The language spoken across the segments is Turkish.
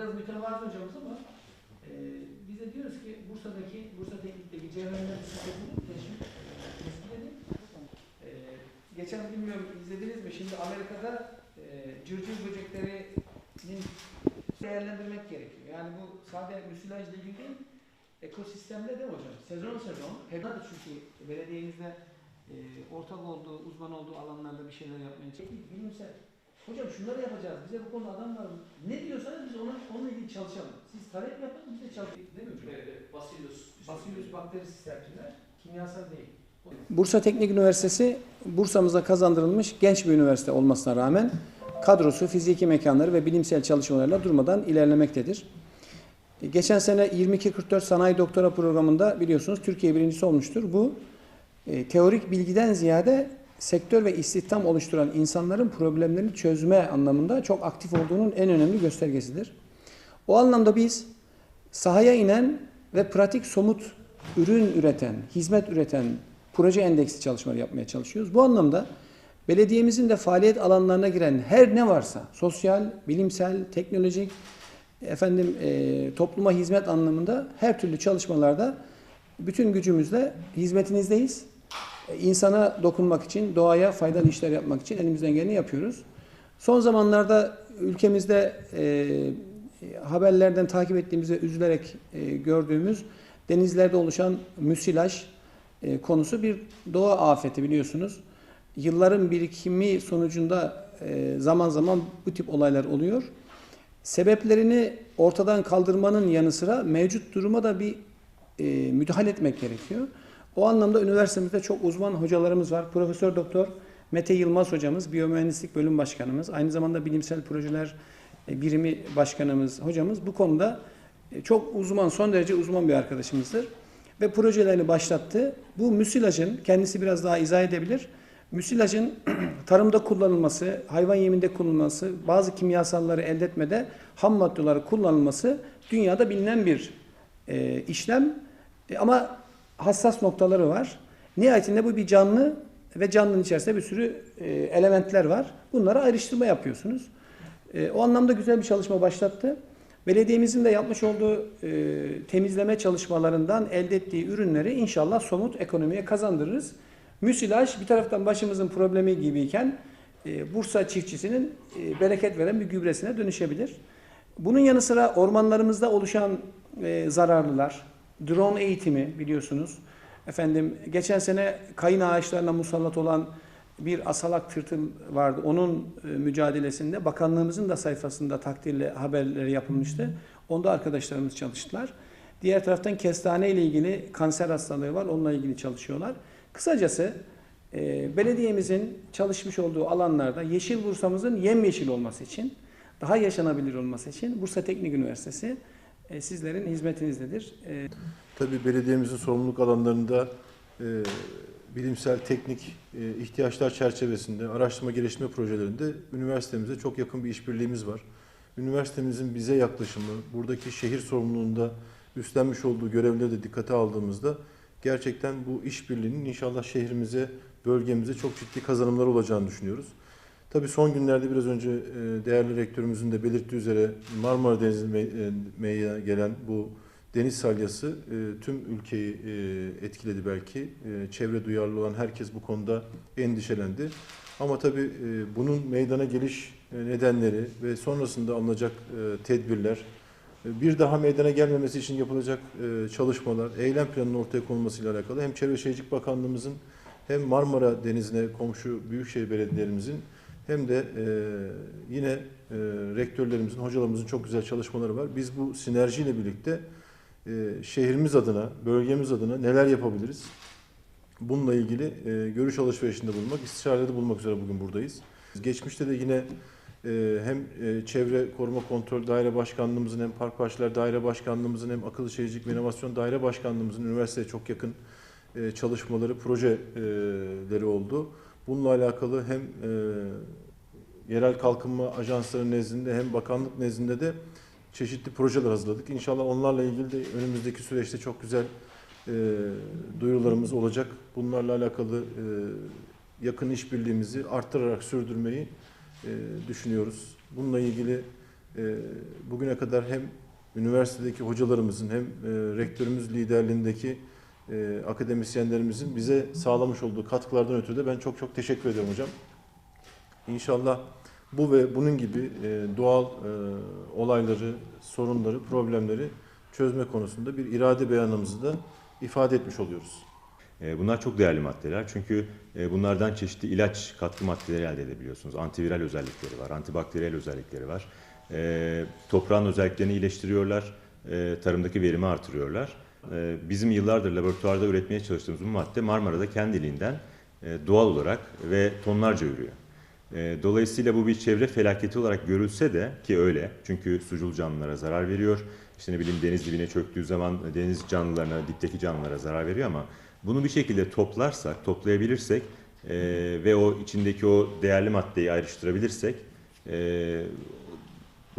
Biraz mütevazı hocamız ama e, biz de diyoruz ki Bursa'daki, Bursa Teknik'teki cevherler sistemini teşvik tespit edin. E, geçen bilmiyorum izlediniz mi? Şimdi Amerika'da e, cırcır böceklerinin değerlendirmek gerekiyor. Yani bu sadece müsilajla ilgili değil, ekosistemde de hocam. Sezon sezon. De çünkü belediyemizde e, ortak olduğu, uzman olduğu alanlarda bir şeyler yapmaya çalışıyor. Bilimsel. Hocam şunları yapacağız. Bize bu konuda adam var mı? Ne diyorsanız biz ona, onunla ilgili çalışalım. Siz talep yapın, biz de çalışalım. Değil mi hocam? Evet, evet. Bacillus. Bacillus bakteri sistemciler kimyasal değil. Bursa Teknik Üniversitesi Bursa'mıza kazandırılmış genç bir üniversite olmasına rağmen kadrosu, fiziki mekanları ve bilimsel çalışmalarla durmadan ilerlemektedir. Geçen sene 2244 Sanayi Doktora programında biliyorsunuz Türkiye birincisi olmuştur. Bu e, teorik bilgiden ziyade sektör ve istihdam oluşturan insanların problemlerini çözme anlamında çok aktif olduğunun en önemli göstergesidir. O anlamda biz sahaya inen ve pratik somut ürün üreten, hizmet üreten proje endeksi çalışmaları yapmaya çalışıyoruz. Bu anlamda belediyemizin de faaliyet alanlarına giren her ne varsa sosyal, bilimsel, teknolojik, efendim e, topluma hizmet anlamında her türlü çalışmalarda bütün gücümüzle hizmetinizdeyiz. E, insana dokunmak için, doğaya faydalı işler yapmak için elimizden geleni yapıyoruz. Son zamanlarda ülkemizde e, haberlerden takip ettiğimizde üzülerek e, gördüğümüz denizlerde oluşan müsilaj e, konusu bir doğa afeti biliyorsunuz. Yılların birikimi sonucunda e, zaman zaman bu tip olaylar oluyor. Sebeplerini ortadan kaldırmanın yanı sıra mevcut duruma da bir e, müdahale etmek gerekiyor. O anlamda üniversitemizde çok uzman hocalarımız var. Profesör Doktor Mete Yılmaz hocamız, biyomühendislik bölüm başkanımız, aynı zamanda bilimsel projeler e, birimi başkanımız, hocamız bu konuda e, çok uzman, son derece uzman bir arkadaşımızdır. Ve projelerini başlattı. Bu müsilajın, kendisi biraz daha izah edebilir. Müsilajın tarımda kullanılması, hayvan yeminde kullanılması, bazı kimyasalları elde etmede ham maddeleri kullanılması dünyada bilinen bir işlem. E, ama hassas noktaları var. Nihayetinde bu bir canlı ve canlının içerisinde bir sürü e, elementler var. Bunlara ayrıştırma yapıyorsunuz. E, o anlamda güzel bir çalışma başlattı. Belediyemizin de yapmış olduğu temizleme çalışmalarından elde ettiği ürünleri inşallah somut ekonomiye kazandırırız. Müsilaj bir taraftan başımızın problemi gibiyken Bursa çiftçisinin bereket veren bir gübresine dönüşebilir. Bunun yanı sıra ormanlarımızda oluşan zararlılar, drone eğitimi biliyorsunuz. Efendim geçen sene kayın ağaçlarına musallat olan bir asalak tırtıl vardı. Onun e, mücadelesinde bakanlığımızın da sayfasında takdirle haberleri yapılmıştı. Onda arkadaşlarımız çalıştılar. Diğer taraftan kestane ile ilgili kanser hastalığı var. Onunla ilgili çalışıyorlar. Kısacası e, belediyemizin çalışmış olduğu alanlarda Yeşil Bursa'mızın yemyeşil olması için, daha yaşanabilir olması için Bursa Teknik Üniversitesi e, sizlerin hizmetinizdedir. E, Tabii belediyemizin sorumluluk alanlarında e, bilimsel, teknik e, ihtiyaçlar çerçevesinde araştırma geliştirme projelerinde üniversitemize çok yakın bir işbirliğimiz var. Üniversitemizin bize yaklaşımı, buradaki şehir sorumluluğunda üstlenmiş olduğu görevleri de dikkate aldığımızda gerçekten bu işbirliğinin inşallah şehrimize, bölgemize çok ciddi kazanımları olacağını düşünüyoruz. Tabii son günlerde biraz önce e, değerli rektörümüzün de belirttiği üzere Marmara Denizi'ne gelen bu deniz salyası e, tüm ülkeyi e, etkiledi belki. E, çevre duyarlı olan herkes bu konuda endişelendi. Ama tabii e, bunun meydana geliş e, nedenleri ve sonrasında alınacak e, tedbirler, e, bir daha meydana gelmemesi için yapılacak e, çalışmalar, eylem planının ortaya konulmasıyla alakalı hem Çevre Şehircilik Bakanlığımızın hem Marmara Denizi'ne komşu büyükşehir belediyelerimizin hem de e, yine e, rektörlerimizin, hocalarımızın çok güzel çalışmaları var. Biz bu sinerjiyle birlikte e, şehrimiz adına, bölgemiz adına neler yapabiliriz? Bununla ilgili e, görüş alışverişinde bulunmak, istişarede bulunmak üzere bugün buradayız. Geçmişte de yine e, hem e, Çevre Koruma Kontrol Daire Başkanlığımızın hem Park Bahçeler Daire Başkanlığımızın hem Akıllı Şehircilik ve İnovasyon Daire Başkanlığımızın üniversiteye çok yakın e, çalışmaları, projeleri oldu. Bununla alakalı hem e, yerel kalkınma ajansları nezdinde hem bakanlık nezdinde de çeşitli projeler hazırladık. İnşallah onlarla ilgili de önümüzdeki süreçte çok güzel e, duyurularımız olacak. Bunlarla alakalı e, yakın işbirliğimizi arttırarak sürdürmeyi e, düşünüyoruz. Bununla ilgili e, bugüne kadar hem üniversitedeki hocalarımızın hem e, rektörümüz liderliğindeki e, akademisyenlerimizin bize sağlamış olduğu katkılardan ötürü de ben çok çok teşekkür ediyorum hocam. İnşallah bu ve bunun gibi e, doğal e, olayları, sorunları, problemleri çözme konusunda bir irade beyanımızı da ifade etmiş oluyoruz. E, Bunlar çok değerli maddeler çünkü e, bunlardan çeşitli ilaç katkı maddeleri elde edebiliyorsunuz. Antiviral özellikleri var, antibakteriyel özellikleri var. E, Toprağın özelliklerini iyileştiriyorlar, tarımdaki verimi artırıyorlar. E, Bizim yıllardır laboratuvarda üretmeye çalıştığımız bu madde Marmara'da kendiliğinden e, doğal olarak ve tonlarca ürüyor. E, Dolayısıyla bu bir çevre felaketi olarak görülse de ki öyle çünkü sucul canlılara zarar veriyor. İşte ne bileyim deniz dibine çöktüğü zaman deniz canlılarına, dipteki canlılara zarar veriyor ama bunu bir şekilde toplarsak, toplayabilirsek e, ve o içindeki o değerli maddeyi ayrıştırabilirsek e,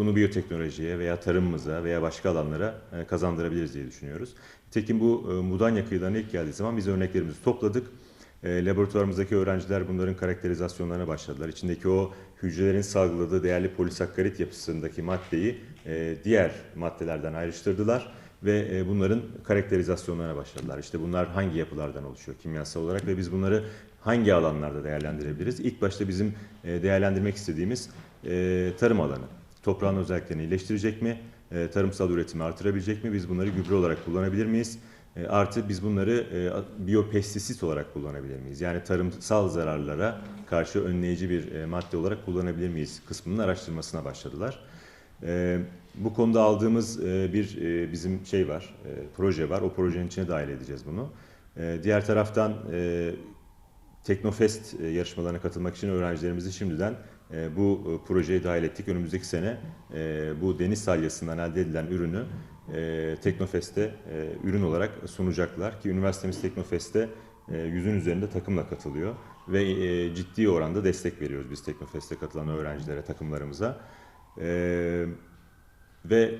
bunu biyoteknolojiye veya tarımımıza veya başka alanlara e, kazandırabiliriz diye düşünüyoruz. Tekin bu e, Mudanya kıyılarına ilk geldiği zaman biz örneklerimizi topladık. E, laboratuvarımızdaki öğrenciler bunların karakterizasyonlarına başladılar. İçindeki o hücrelerin salgıladığı değerli polisakkarit yapısındaki maddeyi diğer maddelerden ayrıştırdılar ve bunların karakterizasyonlarına başladılar. İşte bunlar hangi yapılardan oluşuyor kimyasal olarak ve biz bunları hangi alanlarda değerlendirebiliriz? İlk başta bizim değerlendirmek istediğimiz tarım alanı. Toprağın özelliklerini iyileştirecek mi? E, tarımsal üretimi artırabilecek mi? Biz bunları gübre olarak kullanabilir miyiz? E, Artı biz bunları e, biyopestisit olarak kullanabilir miyiz? Yani tarımsal zararlara karşı önleyici bir e, madde olarak kullanabilir miyiz? Kısmının araştırmasına başladılar. E, Bu konuda aldığımız e, bir e, bizim şey var, e, proje var. O projenin içine dahil edeceğiz bunu. E, Diğer taraftan e, Teknofest e, yarışmalarına katılmak için öğrencilerimizi şimdiden e, bu e, projeye dahil ettik. Önümüzdeki sene e, bu deniz salyasından elde edilen ürünü e, Teknofest'te ürün olarak sunacaklar ki üniversitemiz Teknofest'te yüzün üzerinde takımla katılıyor ve ciddi oranda destek veriyoruz biz Teknofest'e katılan öğrencilere, takımlarımıza. Ve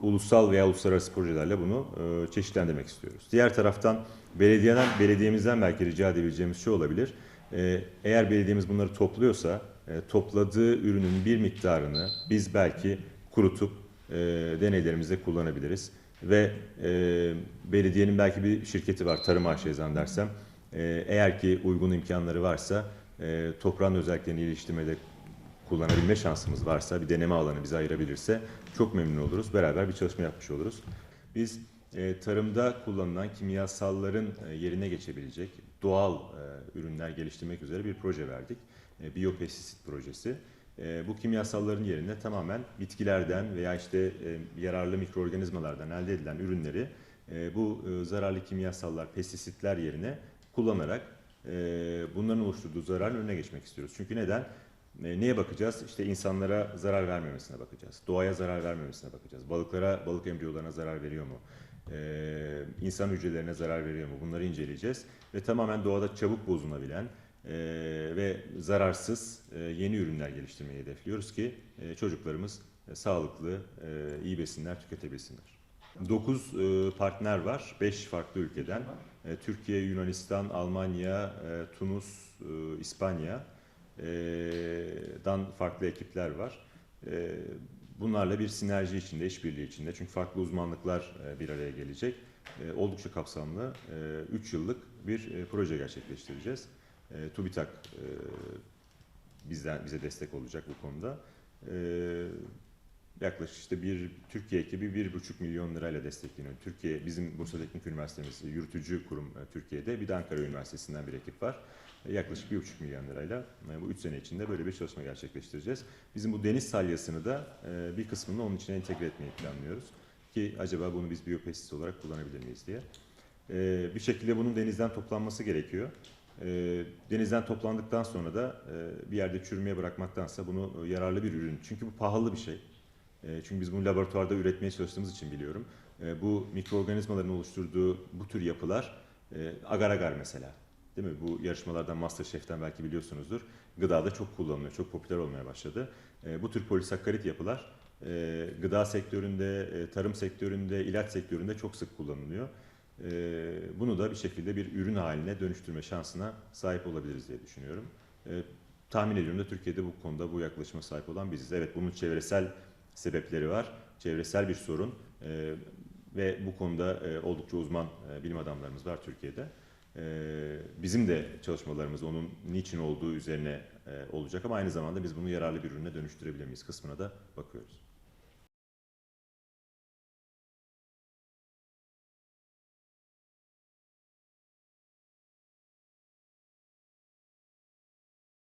ulusal veya uluslararası projelerle bunu çeşitlendirmek istiyoruz. Diğer taraftan belediyeden belediyemizden belki rica edebileceğimiz şey olabilir. Eğer belediyemiz bunları topluyorsa topladığı ürünün bir miktarını biz belki kurutup e, deneylerimizde kullanabiliriz. Ve e, belediyenin belki bir şirketi var, Tarım AŞ zannedersem. E, eğer ki uygun imkanları varsa e, toprağın özelliklerini iyileştirmede kullanabilme şansımız varsa, bir deneme alanı bize ayırabilirse çok memnun oluruz. Beraber bir çalışma yapmış oluruz. Biz e, tarımda kullanılan kimyasalların e, yerine geçebilecek doğal e, ürünler geliştirmek üzere bir proje verdik. E, biyopestisit projesi. E, bu kimyasalların yerine tamamen bitkilerden veya işte e, yararlı mikroorganizmalardan elde edilen ürünleri e, bu e, zararlı kimyasallar, pestisitler yerine kullanarak e, bunların oluşturduğu zararın önüne geçmek istiyoruz. Çünkü neden? E, neye bakacağız? İşte insanlara zarar vermemesine bakacağız. Doğaya zarar vermemesine bakacağız. Balıklara, balık embriyolarına zarar veriyor mu? Ee, insan hücrelerine zarar veriyor mu? Bunları inceleyeceğiz. Ve tamamen doğada çabuk bozunabilen e, ve zararsız e, yeni ürünler geliştirmeyi hedefliyoruz ki e, çocuklarımız e, sağlıklı, e, iyi besinler tüketebilsinler. 9 partner var, 5 farklı ülkeden. E, Türkiye, Yunanistan, Almanya, e, Tunus, e, İspanya e, dan farklı ekipler var. E, Bunlarla bir sinerji içinde, işbirliği içinde. Çünkü farklı uzmanlıklar e, bir araya gelecek. E, Oldukça kapsamlı 3 yıllık bir e, proje gerçekleştireceğiz. E, TÜBİTAK e, bizden bize destek olacak bu konuda. E, Yaklaşık işte bir Türkiye ekibi bir buçuk milyon lirayla destekleniyor. Türkiye bizim Bursa Teknik Üniversitemiz yürütücü kurum e, Türkiye'de. Bir de Ankara Üniversitesi'nden bir ekip var. Yaklaşık bir buçuk milyon lirayla e, bu üç sene içinde böyle bir çalışma gerçekleştireceğiz. Bizim bu deniz salyasını da e, bir kısmını onun içine entegre etmeyi planlıyoruz. Ki acaba bunu biz biyopestisit olarak kullanabilir miyiz diye. E, Bir şekilde bunun denizden toplanması gerekiyor. Denizden toplandıktan sonra da bir yerde çürümeye bırakmaktansa bunu yararlı bir ürün. Çünkü bu pahalı bir şey. Çünkü biz bunu laboratuvarda üretmeye çalıştığımız için biliyorum. Bu mikroorganizmaların oluşturduğu bu tür yapılar agar agar mesela. Değil mi? Bu yarışmalardan Masterchef'ten belki biliyorsunuzdur. Gıdada çok kullanılıyor, çok popüler olmaya başladı. E, Bu tür polisakkarit yapılar e, gıda sektöründe, e, tarım sektöründe, ilaç sektöründe çok sık kullanılıyor. E, Bunu da bir şekilde bir ürün haline dönüştürme şansına sahip olabiliriz diye düşünüyorum. E, tahmin ediyorum da Türkiye'de bu konuda bu yaklaşıma sahip olan biziz. Evet bunun çevresel sebepleri var. Çevresel bir sorun e, ve bu konuda e, oldukça uzman e, bilim adamlarımız var Türkiye'de. E, bizim de çalışmalarımız onun niçin olduğu üzerine e, olacak ama aynı zamanda biz bunu yararlı bir ürüne dönüştürebilir miyiz kısmına da bakıyoruz.